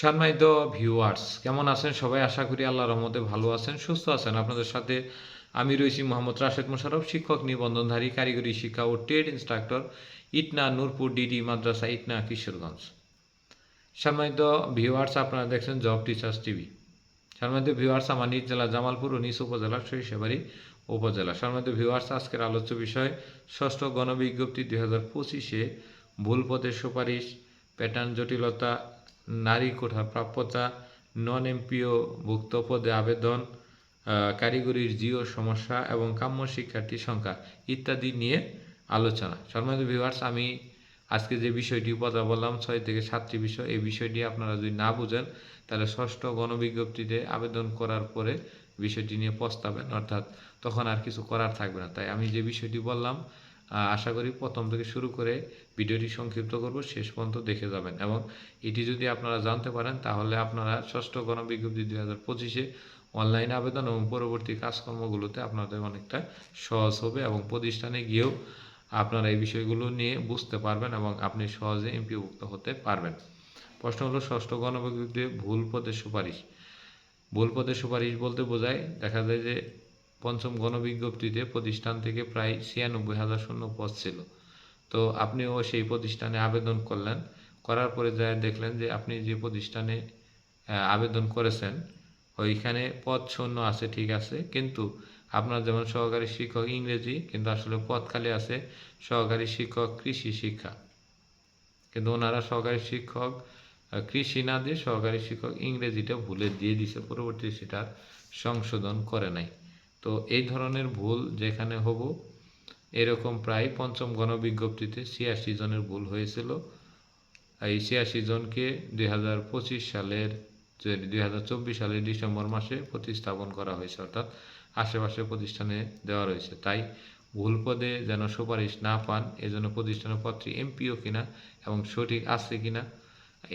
সম্মানিত ভিউয়ার্স কেমন আছেন সবাই? আশা করি আল্লাহর রহমতে ভালো আছেন, সুস্থ আছেন। আপনাদের সাথে আমি রয়েছি মোহাম্মদ রাশেদ মোশারফ শিক্ষক, নিবন্ধনধারী, কারিগরি শিক্ষা ও trade instructor, Itna Nurpur, DD মাদ্রাসা, ইটনা কিশোরগঞ্জ। সম্মানিত ভিউয়ার্স আপনারা দেখছেন জব টিচার্স টিভি সম্মানিত ভিউয়ার্স আমার নিজ জেলা জামালপুর ও নিজ উপজেলা সরিষাবাড়ি উপজেলা। সম্মানিত ভিউয়ার্স আজকের আলোচ্য বিষয়, ষষ্ঠ গণবিজ্ঞপ্তি দুই হাজার পঁচিশে ভুল পথের সুপারিশ প্যাটার্ন জটিলতা নারী কোঠা প্রাপ্যতা নন এমপিও ভুক্ত পদে আবেদন কারিগরির জিও সমস্যা এবং কাম্য শিক্ষার্থী সংখ্যা ইত্যাদি নিয়ে আলোচনা। সম্মানিত ভিউয়ার্স আমি আজকে যে বিষয়টি কথা বললাম, ছয় থেকে সাতটি বিষয়, এই বিষয়টি আপনারা যদি না বুঝেন, তাহলে ষষ্ঠ গণবিজ্ঞপ্তিতে আবেদন করার পরে বিষয়টি নিয়ে পস্তাবেন। অর্থাৎ তখন আর কিছু করার থাকবে না। তাই আমি যে বিষয়টি বললাম আশা করি প্রথম থেকে শুরু করে ভিডিওটি সংক্ষিপ্ত করব, শেষ পর্যন্ত দেখে যাবেন। এবং এটি যদি আপনারা জানতে পারেন, তাহলে আপনারা ষষ্ঠ গণবিজ্ঞপ্তি দুই হাজার পঁচিশে অনলাইন আবেদন এবং পরবর্তী কাজকর্মগুলোতে আপনাদের অনেকটা সহজ হবে এবং প্রতিষ্ঠানে গিয়েও আপনারা এই বিষয়গুলো নিয়ে বুঝতে পারবেন এবং আপনি সহজে এমপিভুক্ত হতে পারবেন। প্রশ্ন হলো, ষষ্ঠ গণবিজ্ঞপ্তি ভুল পদের সুপারিশ। ভুল পদের সুপারিশ বলতে বোঝায়, দেখা যায় যে পঞ্চম গণবিজ্ঞপ্তিতে প্রতিষ্ঠান থেকে প্রায় ছিয়ানব্বই হাজার শূন্য পদ ছিল। তো আপনিও সেই প্রতিষ্ঠানে আবেদন করলেন। করার পরে যা দেখলেন যে আপনি যে প্রতিষ্ঠানে আবেদন করেছেন, ওইখানে পদ শূন্য আছে, ঠিক আছে। কিন্তু আপনার যেমন সহকারী শিক্ষক ইংরেজি, কিন্তু আসলে পদ খালি আছে সহকারী শিক্ষক কৃষি শিক্ষা। কিন্তু ওনারা সহকারী শিক্ষক কৃষি না দিয়ে সহকারী শিক্ষক ইংরেজিটা ভুলে দিয়ে দিছে। পরবর্তী সেটা সংশোধন করে নাই। তো এই ধরনের ভুল যেখানে হব, এরকম প্রায় পঞ্চম গণবিজ্ঞপ্তিতে ছিয়াশি জনের ভুল হয়েছিল। এই ছিয়াশি জনকে দুই হাজার পঁচিশ সালের দুই হাজার চব্বিশ সালের ডিসেম্বর মাসে প্রতিস্থাপন করা হয়েছে, অর্থাৎ আশেপাশে প্রতিষ্ঠানে দেওয়া রয়েছে। তাই ভুল পদে যেন সুপারিশ না পান, এজন্য প্রতিষ্ঠানের পত্রে এমপিও কিনা এবং সঠিক আছে কিনা,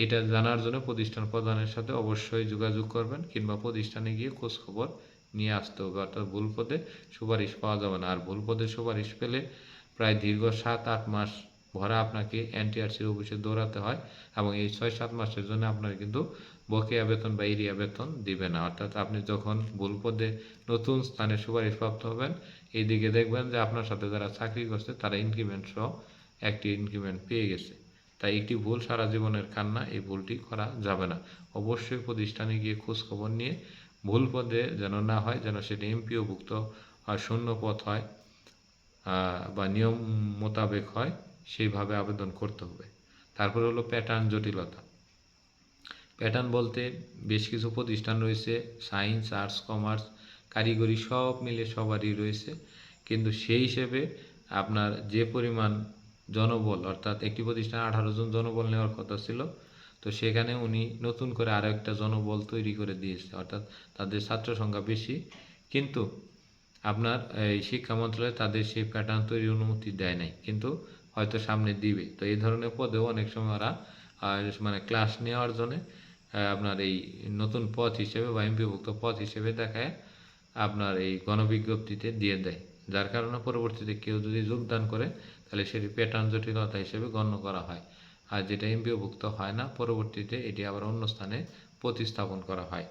এটা জানার জন্য প্রতিষ্ঠান প্রধানের সাথে অবশ্যই যোগাযোগ করবেন কিংবা প্রতিষ্ঠানে গিয়ে খোঁজ খবর নিয়ে আসতে হবে অর্থাৎ ভুল পদে সুপারিশ পাওয়া যাবে না। আর ভুল পদে সুপারিশ পেলে প্রায় দীর্ঘ সাত, আট মাস ভরা আপনাকে এনটিআরসির অফিসে দৌড়াতে হয় এবং এই ছয়, সাত মাসের জন্য আপনার কিন্তু বকেয়া বেতন বা এরিয়া বেতন দিবে না। অর্থাৎ আপনি যখন ভুল পদে নতুন স্থানে সুপারিশ প্রাপ্ত হবেন, এইদিকে দেখবেন যে আপনার সাথে যারা চাকরি করছে, তারা ইনক্রিমেন্ট সহ একটি ইনক্রিমেন্ট পেয়ে গেছে। তাই একটি ভুল সারা জীবনের কান্না, এই ভুলটি করা যাবে না। অবশ্যই প্রতিষ্ঠানে গিয়ে খোঁজ খবর নিয়ে ভুল পদে যেন না হয়, যেন সেটা এমপিও ভুক্ত হয় শূন্য পথ হয় বা নিয়ম মোতাবেক হয়, সেইভাবে আবেদন করতে হবে। তারপরে হলো প্যাটার্ন জটিলতা। প্যাটার্ন বলতে বেশ কিছু প্রতিষ্ঠান রয়েছে সায়েন্স আর্টস কমার্স কারিগরি সব মিলে সবারই রয়েছে। কিন্তু সেই হিসেবে আপনার যে পরিমাণ জনবল, অর্থাৎ একটি প্রতিষ্ঠান আঠারো জন জনবল নেওয়ার কথা ছিল তো সেখানে উনি নতুন করে আরও একটা জনবল তৈরি করে দিয়েছে, অর্থাৎ তাদের ছাত্র সংখ্যা বেশি। কিন্তু আপনার এই শিক্ষা মন্ত্রণালয় তাদের সেই প্যাটার্ন তৈরির অনুমতি দেয় নাই, কিন্তু হয়তো সামনে দিবে। তো এই ধরনের পদেও অনেক সময় ওরা মানে ক্লাস নেওয়ার জন্য আপনার এই নতুন পথ হিসেবে বা এমপিভুক্ত পথ হিসেবে দেখায় আপনার এই গণবিজ্ঞপ্তিতে দিয়ে দেয়। যার কারণে পরবর্তীতে কেউ যদি যোগদান করে, তাহলে সেটি প্যাটার্ন জটিলতা হিসেবে গণ্য করা হয়। আর যেটা এমপিওভুক্ত হয় না, পরবর্তীতে এটি আবার অন্য স্থানে প্রতিস্থাপন করা হয়।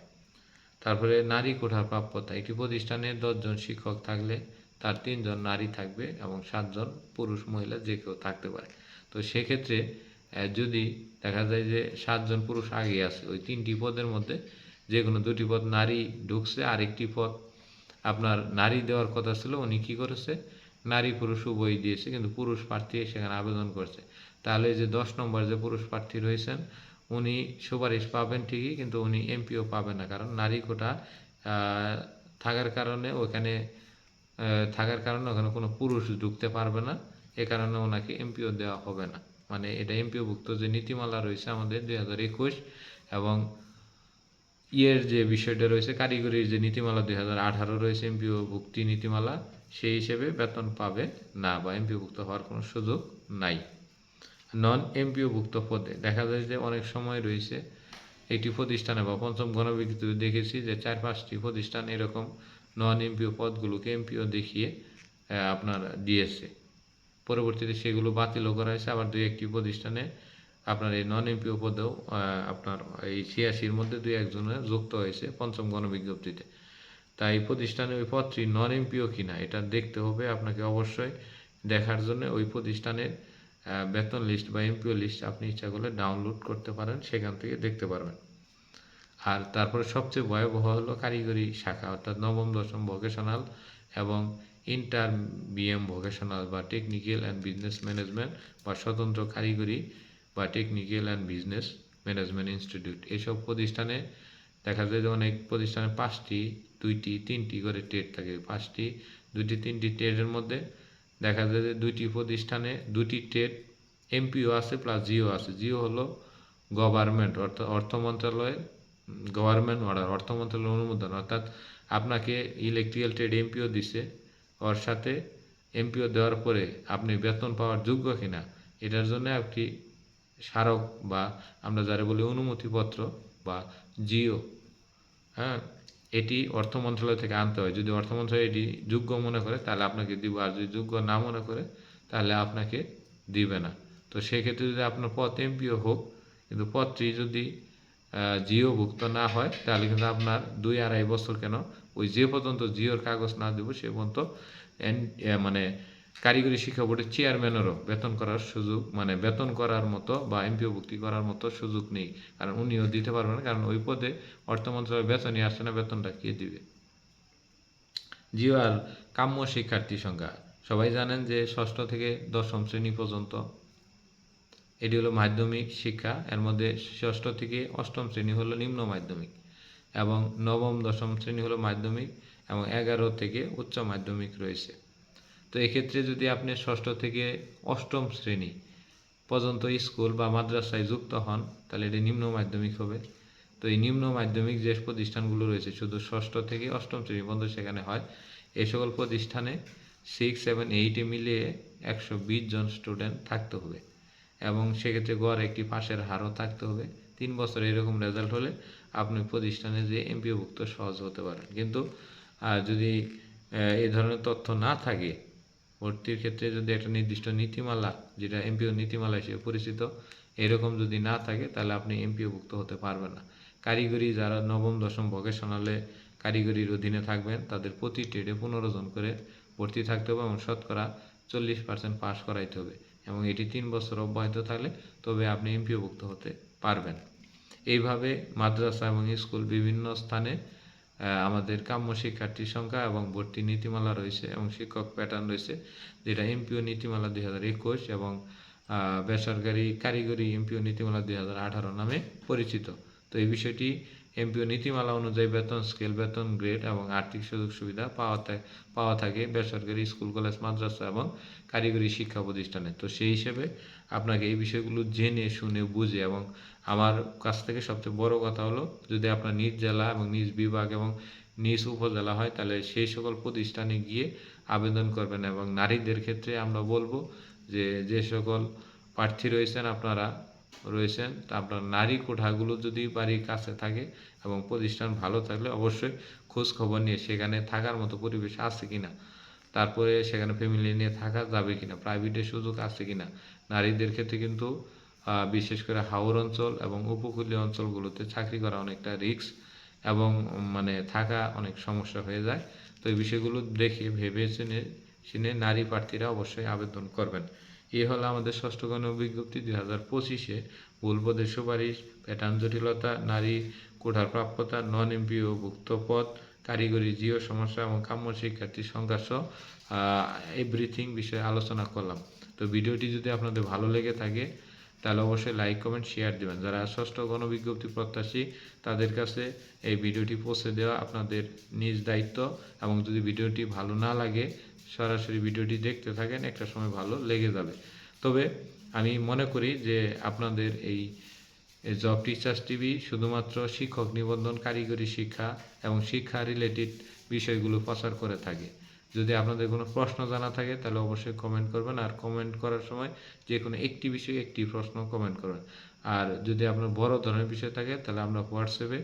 তারপরে নারী কোঠার প্রাপ্যতা, একটি প্রতিষ্ঠানে দশজন শিক্ষক থাকলে তার তিনজন নারী থাকবে এবং সাতজন পুরুষ মহিলা যে কেউ থাকতে পারে। তো সেক্ষেত্রে যদি দেখা যায় যে সাতজন পুরুষ আগে আছে, ওই তিনটি পদের মধ্যে যে কোনো দুটি পদ নারী ঢুকছে, আরেকটি পদ আপনার নারী দেওয়ার কথা ছিল, উনি কি করেছে? নারী পুরুষ উভয় দিয়েছে, কিন্তু পুরুষ প্রার্থী সেখানে আবেদন করছে। তাহলে যে দশ নম্বর যে পুরুষ প্রার্থী রয়েছেন, উনি সুপারিশ পাবেন ঠিকই, কিন্তু উনি এমপিও পাবেন না। কারণ নারী কোটা থাকার কারণে ওখানে থাকার কারণে ওখানে কোনো পুরুষ ঢুকতে পারবে না। এ কারণে ওনাকে এমপিও দেওয়া হবে না। মানে এটা এমপিওভুক্ত যে নীতিমালা রয়েছে আমাদের দুই হাজার একুশ এবং ইয়ের যে বিষয়টা রয়েছে, কারিগরির যে নীতিমালা দুই হাজার আঠারো রয়েছে এমপিও ভুক্তি নীতিমালা, সেই হিসেবে বেতন পাবে না বা এমপিওভুক্ত হওয়ার কোনো সুযোগ নাই। নন এমপিও ভুক্ত পদে। দেখা যায় যে অনেক সময় রয়েছে একটি প্রতিষ্ঠানে বা পঞ্চম গণবিজ্ঞপ্তিতে দেখেছি যে চার পাঁচটি প্রতিষ্ঠান এরকম নন এমপিও পদগুলোকে এমপিও দেখিয়ে আপনার দিয়েছে। পরবর্তীতে সেগুলো বাতিলও করা হয়েছে। আবার দুই একটি প্রতিষ্ঠানে আপনার এই নন এমপিও পদেও আপনার এই ছিয়াশির মধ্যে দুই একজনের যুক্ত হয়েছে পঞ্চম গণবিজ্ঞপ্তিতে। তাই প্রতিষ্ঠানে ওই পদটি নন এমপিও কিনা এটা দেখতে হবে। আপনাকে অবশ্যই দেখার জন্য ওই প্রতিষ্ঠানের বেতন লিস্ট বা এমপিও লিস্ট আপনি ইচ্ছা করলে ডাউনলোড করতে পারেন, সেখান থেকে দেখতে পারবেন। আর তারপরে সবচেয়ে ভয়াবহ হলো কারিগরি শাখা, অর্থাৎ নবম, দশম ভোকেশনাল এবং ইন্টার বিএম ভোকেশনাল বা টেকনিক্যাল অ্যান্ড বিজনেস ম্যানেজমেন্ট বা স্বতন্ত্র কারিগরি বা technical and business management institute এসব প্রতিষ্ঠানে দেখা যায় যে অনেক প্রতিষ্ঠানে পাঁচটি, দুইটি, তিনটি করে ট্রেড থাকে। পাঁচটি, দুইটি, তিনটি ট্রেডের মধ্যে দেখা যায় যে দুইটি প্রতিষ্ঠানে দুটি ট্রেড এমপিও আছে প্লাস জিও আছে। জিও হলো গভর্নমেন্ট অর্থাৎ অর্থ মন্ত্রণালয়ের গভর্নমেন্ট অর্ডার অর্থ মন্ত্রণালয়ের অনুমোদন। অর্থাৎ আপনাকে ইলেকট্রিক্যাল ট্রেড এমপিও দিছে, ওর সাথে এমপিও দেওয়ার পরে আপনি বেতন পাওয়ার যোগ্য কিনা, এটার জন্য একটি স্মারক বা আমরা যারা বলি অনুমতিপত্র বা জিও হ্যাঁ? এটি অর্থ মন্ত্রণালয় থেকে আনতে হয়। যদি অর্থ মন্ত্রণালয় এটি যোগ্য মনে করে, তাহলে আপনাকে দিব। আর যদি যোগ্য না মনে করে, তাহলে আপনাকে দিবে না। তো সেক্ষেত্রে যদি আপনার পথ এমপিও হোক, কিন্তু পথটি যদি জিওভুক্ত না হয়, তাহলে কিন্তু আপনার দুই আড়াই বছর কেন? ওই যে পর্যন্ত জিওর কাগজ না দেবো, সে পর্যন্ত মানে কারিগরি শিক্ষা বোর্ডের চেয়ারম্যানেরও বেতন করার সুযোগ মানে বেতন করার মতো বা এমপিও ভুক্তি করার মতো সুযোগ নেই। কারণ উনিও দিতে পারবেন না, কারণ ওই পদে অর্থ মন্ত্রণালয় বেতনই আসছে না, বেতনটা কে দিবে? জিও আর কাম্য শিক্ষার্থী সংখ্যা। সবাই জানেন যে ষষ্ঠ থেকে দশম শ্রেণি পর্যন্ত এটি হলো মাধ্যমিক শিক্ষা, এর মধ্যে ষষ্ঠ থেকে অষ্টম শ্রেণি হলো নিম্ন মাধ্যমিক এবং নবম, দশম শ্রেণি হলো মাধ্যমিক এবং এগারো থেকে উচ্চ মাধ্যমিক রয়েছে। তো এক্ষেত্রে যদি আপনি ষষ্ঠ থেকে অষ্টম শ্রেণি পর্যন্ত স্কুল বা মাদ্রাসায় যুক্ত হন, তাহলে এটি নিম্ন মাধ্যমিক হবে। তো এই নিম্ন মাধ্যমিক যে প্রতিষ্ঠানগুলো রয়েছে, শুধু ষষ্ঠ থেকে অষ্টম শ্রেণি পর্যন্ত সেখানে হয়। এই সকল প্রতিষ্ঠানে সিক্স সেভেন এইটে মিলিয়ে একশো বিশ জন স্টুডেন্ট থাকতে হবে এবং সেক্ষেত্রে গড় একটি পাশের হারও থাকতে হবে। তিন বছর এরকম রেজাল্ট হলে আপনি প্রতিষ্ঠানে যে এমপিওভুক্ত সহজ হতে পারেন। কিন্তু যদি এই ধরনের তথ্য না থাকে ভর্তির ক্ষেত্রে যদি একটা নির্দিষ্ট নীতিমালা, যেটা এমপিও নীতিমালা হিসেবে পরিচিত, এরকম যদি না থাকে, তাহলে আপনি এমপিওভুক্ত হতে পারবেন না। কারিগরি যারা নবম, দশম ভোকেশনালে কারিগরির অধীনে থাকবেন, তাদের প্রতি ট্রেডে পনেরো জন করে ভর্তি থাকতে হবে এবং শতকরা চল্লিশ পার্সেন্ট পাস করাইতে হবে এবং এটি তিন বছর অব্যাহত থাকলে তবে আপনি এমপিওভুক্ত হতে পারবেন। এইভাবে মাদ্রাসা এবং স্কুল বিভিন্ন স্থানে আমাদের কাম্য শিক্ষার্থীর সংখ্যা এবং ভর্তি নীতিমালা রয়েছে এবং শিক্ষক প্যাটার্ন রয়েছে, যেটা এমপিও নীতিমালা দুই হাজার একুশ এবং বেসরকারি কারিগরি এমপিও নীতিমালা দুই হাজার আঠারো নামে পরিচিত। তো এই বিষয়টি এমপিও নীতিমালা অনুযায়ী বেতন, স্কেল বেতন, গ্রেড এবং আর্থিক সুযোগ সুবিধা পাওয়া পাওয়া থাকে বেসরকারি স্কুল, কলেজ, মাদ্রাসা এবং কারিগরি শিক্ষা প্রতিষ্ঠানে। তো সেই হিসেবে আপনাকে এই বিষয়গুলো জেনে, শুনে, বুঝে এবং আমার কাছ থেকে সবচেয়ে বড় কথা হলো, যদি আপনার নিজ জেলা এবং নিজ বিভাগ এবং নিজ উপজেলা হয়, তাহলে সেই সকল প্রতিষ্ঠানে গিয়ে আবেদন করবেন এবং নারীদের ক্ষেত্রে আমরা বলব যে যে সকল প্রার্থী রয়েছেন আপনারা রয়েছেন তা আপনার নারী কোঠাগুলো যদি বাড়ির কাছে থাকে এবং প্রতিষ্ঠান ভালো থাকলে অবশ্যই খোঁজ খবর নিয়ে সেখানে থাকার মতো পরিবেশ আছে কিনা, তারপরে সেখানে ফ্যামিলি নিয়ে থাকা যাবে কিনা প্রাইভেটের সুযোগ আছে কিনা, নারীদের ক্ষেত্রে কিন্তু বিশেষ করে হাওর অঞ্চল এবং উপকূলীয় অঞ্চলগুলোতে চাকরি করা অনেকটা রিস্ক এবং মানে থাকা অনেক সমস্যা হয়ে যায়। তো এই বিষয়গুলো দেখে ভেবে চিনে নারী প্রার্থীরা অবশ্যই আবেদন করবেন। এই হলো আমাদের ষষ্ঠ গণ বিজ্ঞপ্তি দুই হাজার পঁচিশে। ভুলপদের সুপারিশ প্যাটার্ন জটিলতা, নারী কোঠার প্রাপ্যতা নন এমপিও ভুক্ত পদ, কারিগরি জিও সমস্যা এবং কাম্য শিক্ষার্থী সংঘর্ষ এভরিথিং বিষয়ে আলোচনা করলাম। তো ভিডিওটি যদি আপনাদের ভালো লেগে থাকে, তাহলে অবশ্যই লাইক কমেন্ট শেয়ার দেবেন। যারা ষষ্ঠ গণবিজ্ঞপ্তি প্রত্যাশী, তাদের কাছে এই ভিডিওটি পৌঁছে দেওয়া আপনাদের নিজ দায়িত্ব এবং যদি ভিডিওটি ভালো না লাগে সরাসরি ভিডিওটি দেখতে থাকেন, একটা সময় ভালো লেগে যাবে। তবে আমি মনে করি যে আপনাদের এই জব টিচার্স টিভি শুধুমাত্র শিক্ষক নিবন্ধন, কারিগরি শিক্ষা এবং শিক্ষা রিলেটেড বিষয়গুলো প্রচার করে থাকে। যদি আপনাদের কোনো প্রশ্ন জানা থাকে, তাহলে অবশ্যই কমেন্ট করবেন আর কমেন্ট করার সময় যে কোনো একটি বিষয়ে একটি প্রশ্ন কমেন্ট করবেন। আর যদি আপনার বড় ধরনের বিষয় থাকে, তাহলে আমরা হোয়াটসঅ্যাপে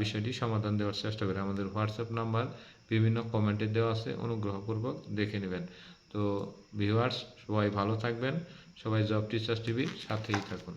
বিষয়টি সমাধান দেওয়ার চেষ্টা করি। আমাদের হোয়াটসঅ্যাপ নাম্বার বিভিন্ন কমেন্টে দেওয়া আছে, অনুগ্রহপূর্বক দেখে নেবেন। তো ভিউয়ার্স সবাই ভালো থাকবেন। সবাই জব টিচার্স টিভির সাথেই থাকুন।